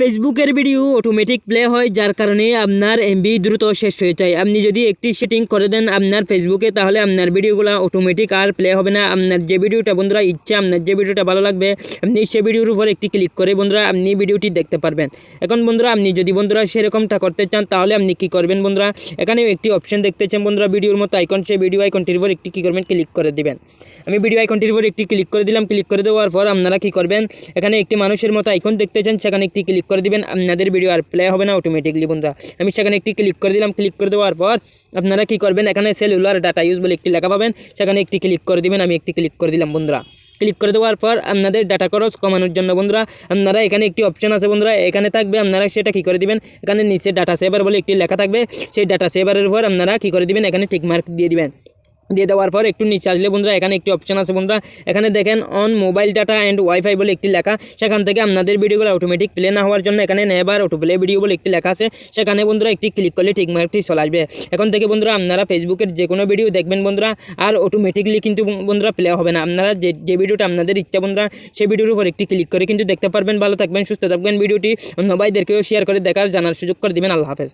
ফেসবুকের video automatic play হয়, যার কারণে আপনার এমবি দ্রুত শেষ হয়ে যায়। আপনি যদি একটি সেটিং করে দেন আপনার ফেসবুকে, তাহলে আপনার ভিডিওগুলো অটোমেটিক আর প্লে হবে না। আপনার যে ভিডিওটা বন্ধুরা ইচ্ছা, আপনার যে ভিডিওটা ভালো লাগবে, আপনি সে ভিডিওর উপর একটি ক্লিক করে বন্ধুরা আপনি ভিডিওটি দেখতে পারবেন। এখন বন্ধুরা, আপনি যদি বন্ধুরা সেরকমটা করতে চান, তাহলে আপনি কি করবেন বন্ধুরা? এখানেও একটি অপশন দেখতেছেন বন্ধুরা, ভিডিওর মতো আইকন সেই ভিডিও আইকনটির উপর একটি কী করবেন ক্লিক করে দিবেন। আমি ভিডিও আইকনটির উপর একটি ক্লিক করে দিলাম ক্লিক করে দেওয়ার পর আপনারা কি করবেন? এখানে একটি মানুষের মতো আইকন দেখতে চান সেখানে একটি ক্লিক করে দিবেন, আপনাদের ভিডিও আর প্লে হবে না অটোমেটিকলি বন্ধুরা। আমি সেখানে একটি ক্লিক করে দিলাম ক্লিক করে দেওয়ার পর আপনারা কি করবেন, এখানে সেলুলার ডাটা ইউজ বলে একটি লেখা পাবেন, সেখানে একটি ক্লিক করে দিবেন, আমি একটি ক্লিক করে দিলাম বন্ধুরা। ক্লিক করে দেওয়ার পর আপনাদের ডাটা খরচ কমানোর জন্য বন্ধুরা, আপনারা এখানে একটি অপশন আছে বন্ধুরা, এখানে থাকবে, আপনারা সেটা কী করে দিবেন, এখানে নিচে ডাটা সেভার বলে একটি লেখা থাকবে, সেই ডাটা সেভারের উপর আপনারা কী করে দিবেন, এখানে টিক মার্ক দিয়ে দিবেন। দিয়ে দেওয়ার পর একটু নিচে আসলে বন্ধুরা, এখানে একটি অপশন আছে বন্ধুরা। এখানে দেখেন on mobile data and wifi বলে একটি লেখা। সেখান থেকে আপনাদের ভিডিওগুলো অটোমেটিক প্লে না হওয়ার জন্য এখানে নেবার অটো প্লে ভিডিও বলে একটি লেখা আছে। সেখানে বন্ধুরা একটি ক্লিক করলে ঠিক মার্কটি চলে আসবে। এখন থেকে বন্ধুরা, আপনারা ফেসবুকের যে কোনো ভিডিও দেখবেন বন্ধুরা, আর অটোমেটিকলি কিন্তু বন্ধুরা প্লে হবে না। আপনারা যে যে ভিডিওটা আপনাদের ইচ্ছা বন্ধুরা, সেই ভিডিওর উপর একটি ক্লিক করে কিন্তু দেখতে পারবেন। ভালো থাকবেন, সুস্থ থাকবেন। ভিডিওটি অন্য ভাইদেরকেও শেয়ার করে দেখার, জানার সুযোগ করে দিবেন। আল্লাহ হাফেজ।